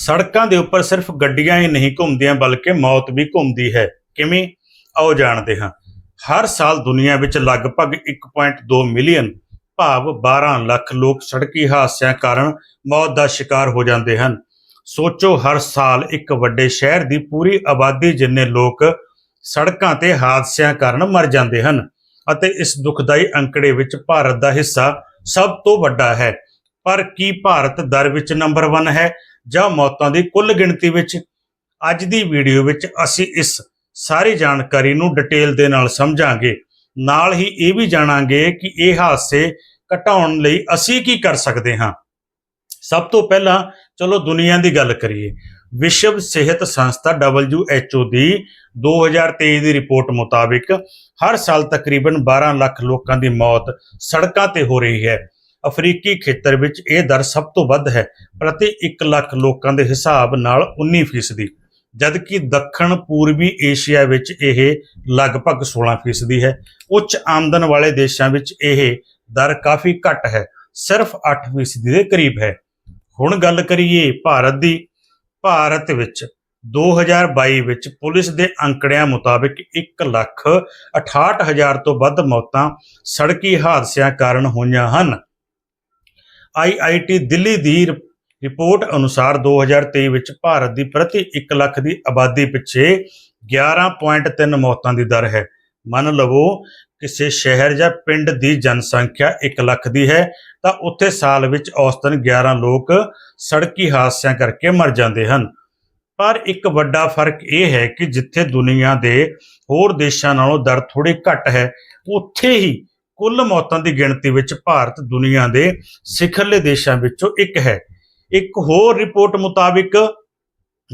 ਸੜਕਾਂ ਦੇ ਉੱਪਰ ਸਿਰਫ ਗੱਡੀਆਂ ਹੀ ਨਹੀਂ ਘੁੰਮਦੀਆਂ, ਬਲਕਿ ਮੌਤ ਵੀ ਘੁੰਮਦੀ ਹੈ। ਕਿਵੇਂ? ਆਓ ਜਾਣਦੇ ਹਾਂ। ਹਰ ਸਾਲ ਦੁਨੀਆ ਵਿੱਚ ਲਗਭਗ 1.2 ਮਿਲੀਅਨ, ਭਾਵ 12 ਲੱਖ ਲੋਕ ਸੜਕੀ ਹਾਦਸਿਆਂ ਕਾਰਨ ਮੌਤ ਦਾ ਸ਼ਿਕਾਰ ਹੋ ਜਾਂਦੇ ਹਨ। ਸੋਚੋ, ਹਰ ਸਾਲ ਇੱਕ ਵੱਡੇ ਸ਼ਹਿਰ ਦੀ ਪੂਰੀ ਆਬਾਦੀ ਜਿੰਨੇ ਲੋਕ ਸੜਕਾਂ ਤੇ ਹਾਦਸਿਆਂ ਕਾਰਨ ਮਰ ਜਾਂਦੇ ਹਨ ਅਤੇ ਇਸ ਦੁਖਦਾਈ ਅੰਕੜੇ ਵਿੱਚ ਭਾਰਤ ਦਾ ਹਿੱਸਾ ਸਭ ਤੋਂ ਵੱਡਾ ਹੈ। ਪਰ ਕੀ ਭਾਰਤ ਦਰ ਵਿੱਚ ਨੰਬਰ 1 ਹੈ? ਜਾਂ ਮੌਤਾਂ ਦੀ ਕੁੱਲ ਗਿਣਤੀ ਵਿੱਚ, ਅੱਜ ਦੀ ਵੀਡੀਓ ਵਿੱਚ ਅਸੀਂ ਇਸ ਸਾਰੀ ਜਾਣਕਾਰੀ ਨੂੰ ਡਿਟੇਲ ਦੇ ਨਾਲ ਸਮਝਾਂਗੇ। ਨਾਲ ਹੀ ਇਹ ਵੀ ਜਾਣਾਂਗੇ ਕਿ ਇਹ ਹਾਦਸੇ ਘਟਾਉਣ ਲਈ ਅਸੀਂ ਕੀ ਕਰ ਸਕਦੇ ਹਾਂ। ਸਭ ਤੋਂ ਪਹਿਲਾਂ ਚਲੋ ਦੁਨੀਆ ਦੀ ਗੱਲ ਕਰੀਏ। ਵਿਸ਼ਵ ਸਿਹਤ ਸੰਸਥਾ WHO ਦੀ 2023 ਦੀ ਰਿਪੋਰਟ ਮੁਤਾਬਿਕ ਹਰ ਸਾਲ ਤਕਰੀਬਨ 12 ਲੱਖ ਲੋਕਾਂ ਦੀ ਮੌਤ ਸੜਕਾਂ ਤੇ ਹੋ ਰਹੀ ਹੈ। ਅਫਰੀਕੀ ਖੇਤਰ ਵਿੱਚ ਇਹ ਦਰ ਸਭ ਤੋਂ ਵੱਧ ਹੈ ਪ੍ਰਤੀ 1 ਲੱਖ ਲੋਕਾਂ ਦੇ ਹਿਸਾਬ ਨਾਲ 19% ਜਦਕਿ ਦੱਖਣ ਪੂਰਬੀ ਏਸ਼ੀਆ ਵਿੱਚ ਇਹ ਲਗਭਗ 16% ਹੈ। ਉੱਚ ਆਮਦਨ ਵਾਲੇ ਦੇਸ਼ਾਂ ਵਿੱਚ ਇਹ ਦਰ ਕਾਫੀ ਘੱਟ ਹੈ, ਸਿਰਫ 8% ਦੇ ਕਰੀਬ ਹੈ। ਹੁਣ ਗੱਲ ਕਰੀਏ ਭਾਰਤ ਦੀ, ਭਾਰਤ ਵਿੱਚ 2022 ਵਿੱਚ ਪੁਲਿਸ ਦੇ ਅੰਕੜਿਆਂ ਮੁਤਾਬਕ 1 ਲੱਖ 68 ਹਜ਼ਾਰ ਤੋਂ ਵੱਧ ਮੌਤਾਂ ਸੜਕੀ ਹਾਦਸਿਆਂ ਕਾਰਨ ਹੋਈਆਂ ਹਨ। ਆਈਆਈਟੀ ਦਿੱਲੀ ਦੀ ਰਿ- ਰਿਪੋਰਟ ਅਨੁਸਾਰ 2023 ਵਿੱਚ ਭਾਰਤ ਦੀ ਪ੍ਰਤੀ 1 ਲੱਖ ਦੀ ਆਬਾਦੀ ਪਿੱਛੇ 11.3 ਮੌਤਾਂ ਦੀ ਦਰ ਹੈ। ਮੰਨ ਲਵੋ ਕਿਸੇ ਸ਼ਹਿਰ ਜਾਂ ਪਿੰਡ ਦੀ ਜਨਸੰਖਿਆ 1 ਲੱਖ ਦੀ ਹੈ, ਤਾਂ ਉੱਥੇ ਸਾਲ ਵਿੱਚ ਔਸਤਨ 11 ਲੋਕ ਸੜਕੀ ਹਾਦਸਿਆਂ ਕਰਕੇ ਮਰ ਜਾਂਦੇ ਹਨ। ਪਰ ਇੱਕ ਵੱਡਾ ਫ਼ਰਕ ਇਹ ਹੈ ਕਿ ਜਿੱਥੇ ਦੁਨੀਆ ਦੇ ਹੋਰ ਦੇਸ਼ਾਂ ਨਾਲੋਂ ਦਰ ਥੋੜੀ ਘੱਟ ਹੈ, ਉੱਥੇ ਹੀ ਕੁੱਲ ਮੌਤਾਂ ਦੀ ਗਿਣਤੀ ਵਿੱਚ ਭਾਰਤ ਦੁਨੀਆ ਦੇ ਸਿਖਰਲੇ ਦੇਸ਼ਾਂ ਵਿੱਚੋਂ ਇੱਕ ਹੈ। ਇੱਕ ਹੋਰ ਰਿਪੋਰਟ ਮੁਤਾਬਿਕ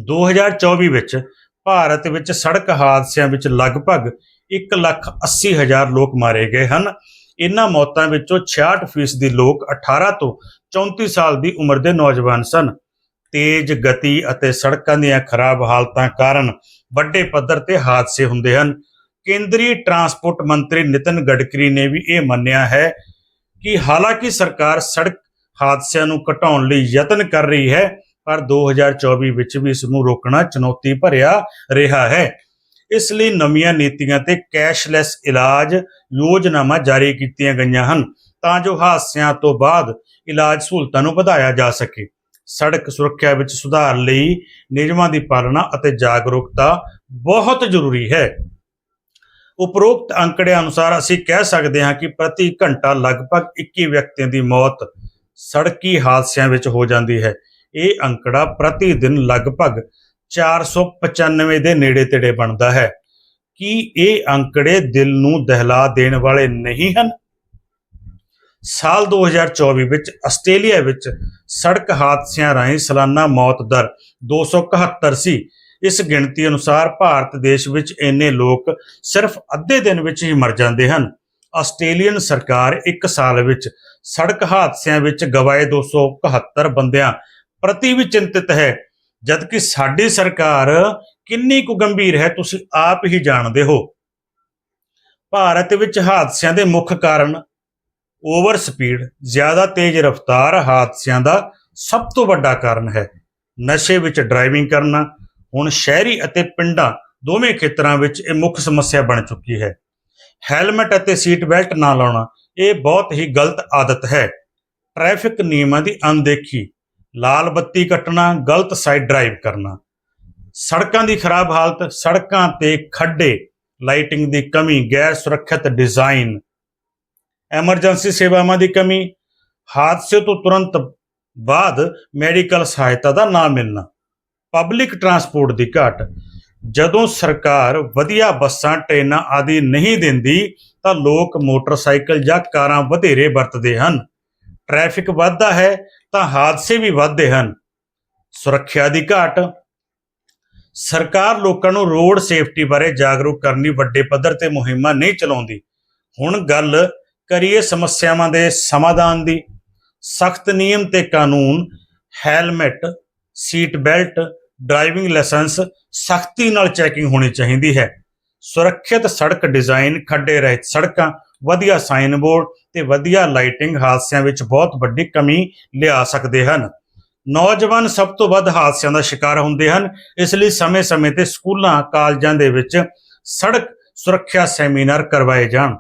2024 ਵਿੱਚ ਭਾਰਤ ਵਿੱਚ ਸੜਕ ਹਾਦਸਿਆਂ ਵਿੱਚ ਲਗਭਗ 1 ਲੱਖ 80 ਹਜ਼ਾਰ ਲੋਕ ਮਾਰੇ ਗਏ ਹਨ। ਇਨ੍ਹਾਂ ਮੌਤਾਂ ਵਿੱਚੋਂ 66% ਦੀ ਲੋਕ 18 ਤੋਂ 34 ਸਾਲ ਦੀ ਉਮਰ ਦੇ ਨੌਜਵਾਨ ਸਨ। ਤੇਜ਼ ਗਤੀ ਅਤੇ ਸੜਕਾਂ ਦੀਆਂ ਖਰਾਬ ਹਾਲਤਾਂ ਕਾਰਨ ਵੱਡੇ ਪੱਧਰ ਤੇ ਹਾਦਸੇ ਹੁੰਦੇ ਹਨ। ਕੇਂਦਰੀ ਟਰਾਂਸਪੋਰਟ ਮੰਤਰੀ ਨਿਤਨ ਗਡਕਰੀ ਨੇ ਵੀ ਇਹ ਮੰਨਿਆ ਹੈ ਕਿ ਹਾਲਾਂਕਿ ਸਰਕਾਰ ਸੜਕ ਹਾਦਸਿਆਂ ਨੂੰ ਘਟਾਉਣ ਲਈ ਯਤਨ ਕਰ ਰਹੀ ਹੈ, ਪਰ 2024 ਵਿੱਚ ਵੀ ਇਸ ਨੂੰ ਰੋਕਣਾ ਚੁਣੌਤੀ ਭਰਿਆ ਰਿਹਾ ਹੈ। ਇਸ ਲਈ ਨਵੀਆਂ ਨੀਤੀਆਂ ਤੇ ਕੈਸ਼ਲੈਸ ਇਲਾਜ ਯੋਜਨਾਵਾਂ ਜਾਰੀ ਕੀਤੀਆਂ ਗਈਆਂ ਹਨ ਤਾਂ ਜੋ ਹਾਦਸਿਆਂ ਤੋਂ ਬਾਅਦ ਇਲਾਜ ਸਹੂਲਤਾਂ ਨੂੰ ਵਧਾਇਆ ਜਾ ਸਕੇ। ਸੜਕ ਸੁਰੱਖਿਆ ਵਿੱਚ ਸੁਧਾਰ ਲਈ ਨਿਯਮਾਂ ਦੀ ਪਾਲਣਾ ਅਤੇ ਜਾਗਰੂਕਤਾ ਬਹੁਤ ਜ਼ਰੂਰੀ ਹੈ। ਉਪਰੋਕਤ ਅੰਕੜਿਆਂ ਅਨੁਸਾਰ ਅਸੀਂ ਕਹਿ ਸਕਦੇ ਹਾਂ ਕਿ ਪ੍ਰਤੀ ਘੰਟਾ ਲਗਭਗ 21 ਵਿਅਕਤੀਆਂ ਦੀ ਮੌਤ ਸੜਕੀ ਹਾਦਸਿਆਂ ਵਿੱਚ ਹੋ ਜਾਂਦੀ ਹੈ। ਇਹ ਅੰਕੜਾ ਪ੍ਰਤੀ ਦਿਨ ਲਗਭਗ 495 ਦੇ ਨੇੜੇ ਤੇੜੇ ਬਣਦਾ ਹੈ। ਕੀ ਇਹ ਅੰਕੜੇ ਦਿਲ ਨੂੰ ਦਹਿਲਾ ਦੇਣ ਵਾਲੇ ਨਹੀਂ ਹਨ? ਸਾਲ 2024 ਵਿੱਚ ਆਸਟ੍ਰੇਲੀਆ ਵਿੱਚ ਸੜਕ ਹਾਦਸਿਆਂ ਰਾਹੀਂ ਸਾਲਾਨਾ ਮੌਤ ਦਰ 271 ਸੀ। ਇਸ ਗਿਣਤੀ ਅਨੁਸਾਰ ਭਾਰਤ ਦੇਸ਼ ਵਿੱਚ ਇੰਨੇ ਲੋਕ ਸਿਰਫ ਅੱਧੇ ਦਿਨ ਵਿੱਚ ਹੀ ਮਰ ਜਾਂਦੇ ਹਨ। ਆਸਟ੍ਰੇਲੀਅਨ ਸਰਕਾਰ ਇੱਕ ਸਾਲ ਵਿੱਚ ਸੜਕ ਹਾਦਸਿਆਂ ਵਿੱਚ ਗਵਾਏ 271 ਬੰਦਿਆਂ ਪ੍ਰਤੀ ਵੀ ਚਿੰਤਿਤ ਹੈ, ਜਦਕਿ ਸਾਡੀ ਸਰਕਾਰ ਕਿੰਨੀ ਕੁ ਗੰਭੀਰ ਹੈ ਤੁਸੀਂ ਆਪ ਹੀ ਜਾਣਦੇ ਹੋ। ਭਾਰਤ ਵਿੱਚ ਹਾਦਸਿਆਂ ਦੇ ਮੁੱਖ ਕਾਰਨ ਓਵਰ ਸਪੀਡ, ਜ਼ਿਆਦਾ ਤੇਜ਼ ਰਫ਼ਤਾਰ ਹਾਦਸਿਆਂ ਦਾ ਸਭ ਤੋਂ ਵੱਡਾ ਕਾਰਨ ਹੈ। ਨਸ਼ੇ ਵਿੱਚ ਡਰਾਈਵਿੰਗ ਕਰਨਾ ਹੁਣ ਸ਼ਹਿਰੀ ਅਤੇ ਪਿੰਡਾਂ ਦੋਵੇਂ ਖੇਤਰਾਂ ਵਿੱਚ ਇਹ ਮੁੱਖ ਸਮੱਸਿਆ ਬਣ ਚੁੱਕੀ ਹੈ। ਹੈਲਮਟ ਅਤੇ ਸੀਟ ਬੈਲਟ ਨਾ ਲਾਉਣਾ, ਇਹ ਬਹੁਤ ਹੀ ਗਲਤ ਆਦਤ ਹੈ। ਟ੍ਰੈਫਿਕ ਨਿਯਮਾਂ ਦੀ ਅਣਦੇਖੀ, ਲਾਲ ਬੱਤੀ ਕੱਟਣਾ, ਗਲਤ ਸਾਈਡ ਡਰਾਈਵ ਕਰਨਾ। ਸੜਕਾਂ ਦੀ ਖਰਾਬ ਹਾਲਤ, ਸੜਕਾਂ ਤੇ ਖੱਡੇ, ਲਾਈਟਿੰਗ ਦੀ ਕਮੀ, ਗੈਰ ਸੁਰੱਖਿਅਤ ਡਿਜ਼ਾਈਨ। ਐਮਰਜੈਂਸੀ ਸੇਵਾਵਾਂ ਦੀ ਕਮੀ, ਹਾਦਸੇ ਤੋਂ ਤੁਰੰਤ ਬਾਅਦ ਮੈਡੀਕਲ ਸਹਾਇਤਾ ਦਾ ਨਾ ਮਿਲਣਾ। ਪਬਲਿਕ ਟਰਾਂਸਪੋਰਟ ਦੀ ਘਾਟ। ਜਦੋਂ ਸਰਕਾਰ ਵਧੀਆ ਬੱਸਾਂ, ਟ੍ਰੇਨਾਂ ਆਦਿ ਨਹੀਂ ਦਿੰਦੀ, ਤਾਂ ਲੋਕ ਮੋਟਰਸਾਈਕਲ ਜਾਂ ਕਾਰਾਂ ਵਧੇਰੇ ਵਰਤਦੇ ਹਨ। ਟ੍ਰੈਫਿਕ ਵੱਧਦਾ ਹੈ, ਤਾਂ ਹਾਦਸੇ ਵੀ ਵੱਧਦੇ ਹਨ। ਸੁਰੱਖਿਆ ਦੀ ਘਾਟ। ਸਰਕਾਰ ਲੋਕਾਂ ਨੂੰ ਰੋਡ ਸੇਫਟੀ ਬਾਰੇ ਜਾਗਰੂਕ ਕਰਨ ਲਈ ਵੱਡੇ ਪੱਧਰ ਤੇ ਮੁਹਿੰਮਾਂ ਨਹੀਂ ਚਲਾਉਂਦੀ। ਹੁਣ ਗੱਲ ਕਰੀਏ ਸਮੱਸਿਆਵਾਂ ਦੇ ਸਮਾਧਾਨ ਦੀ। ਸਖਤ ਨਿਯਮ ਤੇ ਕਾਨੂੰਨ, helmet, seat belt driving licence ਸਖਤੀ ਨਾਲ ਚੈਕਿੰਗ ਹੋਣੀ ਚਾਹੀਦੀ ਹੈ। ਸੁਰੱਖਿਅਤ ਸੜਕ ਡਿਜ਼ਾਈਨ, ਖੱਡੇ ਰਹਿਤ ਸੜਕਾਂ, ਵਧੀਆ ਸਾਈਨ ਬੋਰਡ ਤੇ ਵਧੀਆ ਲਾਈਟਿੰਗ ਹਾਦਸਿਆਂ ਵਿੱਚ ਬਹੁਤ ਵੱਡੀ ਕਮੀ ਲਿਆ ਸਕਦੇ ਹਨ। ਨੌਜਵਾਨ ਸਭ ਤੋਂ ਵੱਧ ਹਾਦਸਿਆਂ ਦਾ ਸ਼ਿਕਾਰ ਹੁੰਦੇ ਹਨ। ਇਸ ਲਈ ਸਮੇਂ-ਸਮੇਂ ਤੇ ਸਕੂਲਾਂ, ਕਾਲਜਾਂ ਦੇ ਵਿੱਚ ਸੜਕ ਸੁਰੱਖਿਆ ਸੈਮੀਨਾਰ ਕਰਵਾਏ ਜਾਣ।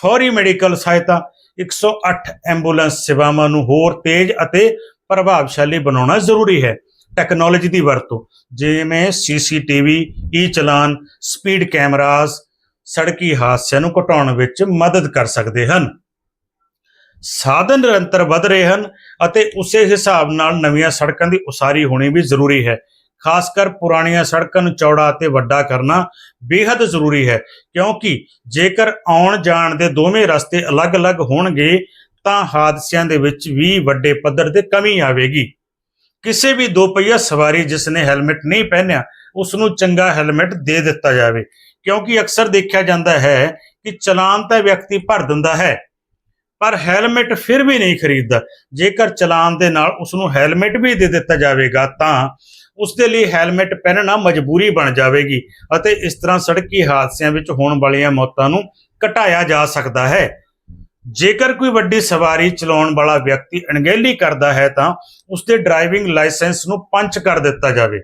ਫੌਰੀ ਮੈਡੀਕਲ ਸਹਾਇਤਾ 108 ਐਂਬੂਲੈਂਸ ਸੇਵਾਵਾਂ ਨੂੰ ਹੋਰ ਤੇਜ਼ ਅਤੇ ਪ੍ਰਭਾਵਸ਼ਾਲੀ ਬਣਾਉਣਾ ਜ਼ਰੂਰੀ ਹੈ। ਟੈਕਨੋਲੋਜੀ ਦੀ ਵਰਤੋਂ। ਜਿਵੇਂ CCTV E challan speed cameras ਸੜਕੀ ਹਾਦਸਿਆਂ ਨੂੰ ਘਟਾਉਣ ਵਿੱਚ ਮਦਦ ਕਰ ਸਕਦੇ ਹਨ। ਸਾਧਨ ਨਿਰੰਤਰ ਵਧ ਰਹੇ ਹਨ ਅਤੇ ਉਸੇ ਹਿਸਾਬ ਨਾਲ ਨਵੀਆਂ ਸੜਕਾਂ ਦੀ ਉਸਾਰੀ ਹੋਣੀ ਵੀ ਜ਼ਰੂਰੀ ਹੈ। ਖਾਸ ਕਰ ਪੁਰਾਣੀਆਂ ਸੜਕਾਂ ਨੂੰ ਚੌੜਾ ਅਤੇ ਵੱਡਾ ਕਰਨਾ ਬੇहद ਜ਼ਰੂਰੀ ਹੈ, ਕਿਉਂਕਿ ਜੇਕਰ ਆਉਣ ਜਾਣ ਦੇ ਦੋਵੇਂ ਰਸਤੇ ਅਲੱਗ-ਅਲੱਗ ਹੋਣਗੇ, ਤਾਂ ਹਾਦਸਿਆਂ ਦੇ ਵਿੱਚ ਵੀ ਵੱਡੇ ਪੱਧਰ ਤੇ ਕਮੀ ਆਵੇਗੀ। ਕਿਸੇ ਵੀ ਦੋ ਪਹੀਆ ਸਵਾਰੀ ਜਿਸ ਨੇ ਹੈਲਮਟ ਨਹੀਂ ਪਹਿਨਿਆ ਉਸ ਨੂੰ ਚੰਗਾ ਹੈਲਮਟ ਦੇ ਦਿੱਤਾ ਜਾਵੇ। ਕਿਉਂਕਿ ਅਕਸਰ ਦੇਖਿਆ ਜਾਂਦਾ ਹੈ ਕਿ ਚਲਾਨ ਤਾਂ ਵਿਅਕਤੀ ਭਰ ਦਿੰਦਾ ਹੈ, ਪਰ ਹੈਲਮਟ ਫਿਰ ਵੀ ਨਹੀਂ ਖਰੀਦਦਾ। ਜੇਕਰ ਚਲਾਨ ਦੇ ਨਾਲ ਉਸ ਨੂੰ ਹੈਲਮਟ ਵੀ ਦੇ ਦਿੱਤਾ ਜਾਵੇਗਾ, ਤਾਂ ਉਸ ਦੇ ਲਈ ਹੈਲਮਟ ਪਹਿਨਣਾ ਮਜਬੂਰੀ ਬਣ ਜਾਵੇਗੀ ਅਤੇ ਇਸ ਤਰ੍ਹਾਂ ਸੜਕੀ ਹਾਦਸਿਆਂ ਵਿੱਚ ਹੋਣ ਵਾਲੀਆਂ ਮੌਤਾਂ ਨੂੰ ਘਟਾਇਆ ਜਾ ਸਕਦਾ ਹੈ। ਜੇਕਰ ਕੋਈ ਵੱਡੀ ਸਵਾਰੀ ਚਲਾਉਣ ਵਾਲਾ ਵਿਅਕਤੀ ਅਣਗਹਿਲੀ ਕਰਦਾ ਹੈ ਤਾਂ ਉਸ ਦੇ ਡਰਾਈਵਿੰਗ ਲਾਇਸੈਂਸ ਨੂੰ ਪੰਚ ਕਰ ਦਿੱਤਾ ਜਾਵੇ।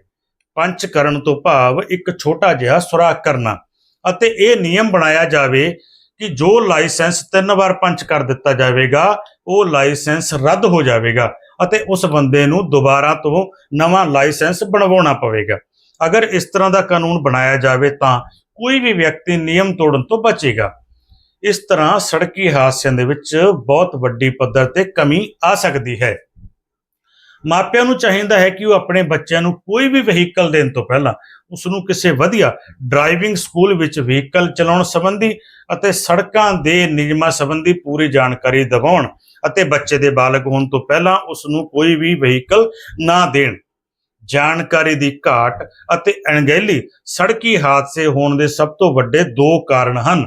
ਪੰਚ ਕਰਨ ਤੋਂ ਭਾਵ ਇੱਕ ਛੋਟਾ ਜਿਹਾ ਸੁਰਾਖ ਕਰਨਾ ਅਤੇ ਇਹ ਨਿਯਮ ਬਣਾਇਆ ਜਾਵੇ ਕਿ ਜੋ ਲਾਇਸੈਂਸ ਤਿੰਨ ਵਾਰ ਪੰਚ ਕਰ ਦਿੱਤਾ ਜਾਵੇਗਾ, ਉਹ ਲਾਇਸੈਂਸ ਰੱਦ ਹੋ ਜਾਵੇਗਾ ਅਤੇ ਉਸ ਬੰਦੇ ਨੂੰ ਦੁਬਾਰਾ ਤੋਂ ਨਵਾਂ ਲਾਇਸੈਂਸ ਬਣਵਾਉਣਾ ਪਵੇਗਾ। ਅਗਰ ਇਸ ਤਰ੍ਹਾਂ ਦਾ ਕਾਨੂੰਨ ਬਣਾਇਆ ਜਾਵੇ ਤਾਂ ਕੋਈ ਵੀ ਵਿਅਕਤੀ ਨਿਯਮ ਤੋੜਨ ਤੋਂ ਬਚੇਗਾ। ਇਸ ਤਰ੍ਹਾਂ ਸੜਕੀ ਹਾਦਸਿਆਂ ਦੇ ਵਿੱਚ ਬਹੁਤ ਵੱਡੀ ਪੱਧਰ ਤੇ ਕਮੀ ਆ ਸਕਦੀ ਹੈ। ਮਾਪਿਆਂ ਨੂੰ ਚਾਹੀਦਾ ਹੈ ਕਿ ਉਹ ਆਪਣੇ ਬੱਚਿਆਂ ਨੂੰ ਕੋਈ ਵੀ ਵਹੀਕਲ ਦੇਣ ਤੋਂ ਪਹਿਲਾਂ ਉਸ ਨੂੰ ਕਿਸੇ ਵਧੀਆ ਡਰਾਈਵਿੰਗ ਸਕੂਲ ਵਿੱਚ ਵਹੀਕਲ ਚਲਾਉਣ ਸੰਬੰਧੀ ਅਤੇ ਸੜਕਾਂ ਦੇ ਨਿਯਮਾਂ ਸੰਬੰਧੀ ਪੂਰੀ ਜਾਣਕਾਰੀ ਦਿਵਾਉਣ ਅਤੇ ਬੱਚੇ ਦੇ ਬਾਲਗ ਹੋਣ ਤੋਂ ਪਹਿਲਾਂ ਉਸ ਨੂੰ ਕੋਈ ਵੀ ਵਹੀਕਲ ਨਾ ਦੇਣ। ਜਾਣਕਾਰੀ ਦੀ ਘਾਟ ਅਤੇ ਅਣਗਹਿਲੀ ਸੜਕੀ ਹਾਦਸੇ ਹੋਣ ਦੇ ਸਭ ਤੋਂ ਵੱਡੇ ਦੋ ਕਾਰਨ ਹਨ।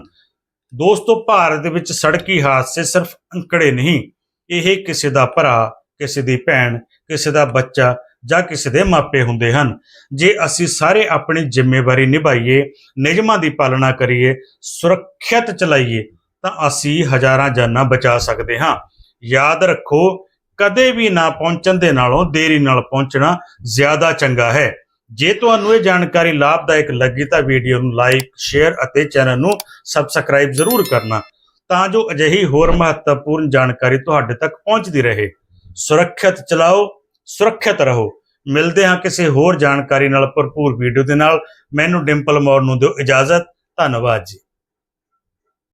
ਦੋਸਤੋ, ਭਾਰਤ ਦੇ ਵਿੱਚ ਸੜਕੀ ਹਾਦਸੇ ਸਿਰਫ ਅੰਕੜੇ ਨਹੀਂ, ਇਹ ਕਿਸੇ ਦਾ ਭਰਾ, ਕਿਸੇ ਦੀ ਭੈਣ, ਕਿਸੇ ਦਾ ਬੱਚਾ ਜਾਂ ਕਿਸੇ ਦੇ ਮਾਪੇ ਹੁੰਦੇ ਹਨ। ਜੇ ਅਸੀਂ ਸਾਰੇ ਆਪਣੀ ਜ਼ਿੰਮੇਵਾਰੀ ਨਿਭਾਈਏ, ਨਿਯਮਾਂ ਦੀ ਪਾਲਣਾ ਕਰੀਏ, ਸੁਰੱਖਿਅਤ ਚਲਾਈਏ, ਤਾਂ ਅਸੀਂ ਹਜ਼ਾਰਾਂ ਜਾਨਾਂ ਬਚਾ ਸਕਦੇ ਹਾਂ। ਯਾਦ ਰੱਖੋ, ਕਦੇ ਵੀ ਨਾ ਪਹੁੰਚਣ ਦੇ ਨਾਲੋਂ ਦੇਰੀ ਨਾਲ ਪਹੁੰਚਣਾ ਜ਼ਿਆਦਾ ਚੰਗਾ ਹੈ। ਜੇ ਤੁਹਾਨੂੰ ਇਹ ਜਾਣਕਾਰੀ ਲਾਭਦਾਇਕ ਲੱਗੀ ਤਾਂ ਵੀਡੀਓ ਨੂੰ ਲਾਈਕ, ਸ਼ੇਅਰ ਅਤੇ ਚੈਨਲ ਨੂੰ ਸਬਸਕ੍ਰਾਈਬ ਜ਼ਰੂਰ ਕਰਨਾ ਤਾਂ ਜੋ ਅਜਿਹੀ ਹੋਰ ਮਹੱਤਵਪੂਰਨ ਜਾਣਕਾਰੀ ਤੁਹਾਡੇ ਤੱਕ ਪਹੁੰਚਦੀ ਰਹੇ। ਸੁਰੱਖਿਅਤ ਚਲਾਓ, ਸੁਰੱਖਿਅਤ ਰਹੋ। ਮਿਲਦੇ ਹਾਂ ਕਿਸੇ ਹੋਰ ਜਾਣਕਾਰੀ ਨਾਲ ਭਰਪੂਰ ਵੀਡੀਓ ਦੇ ਨਾਲ। ਮੈਨੂੰ ਡਿੰਪਲ ਮੌਰ ਨੂੰ ਦਿਓ ਇਜਾਜ਼ਤ। ਧੰਨਵਾਦ ਜੀ।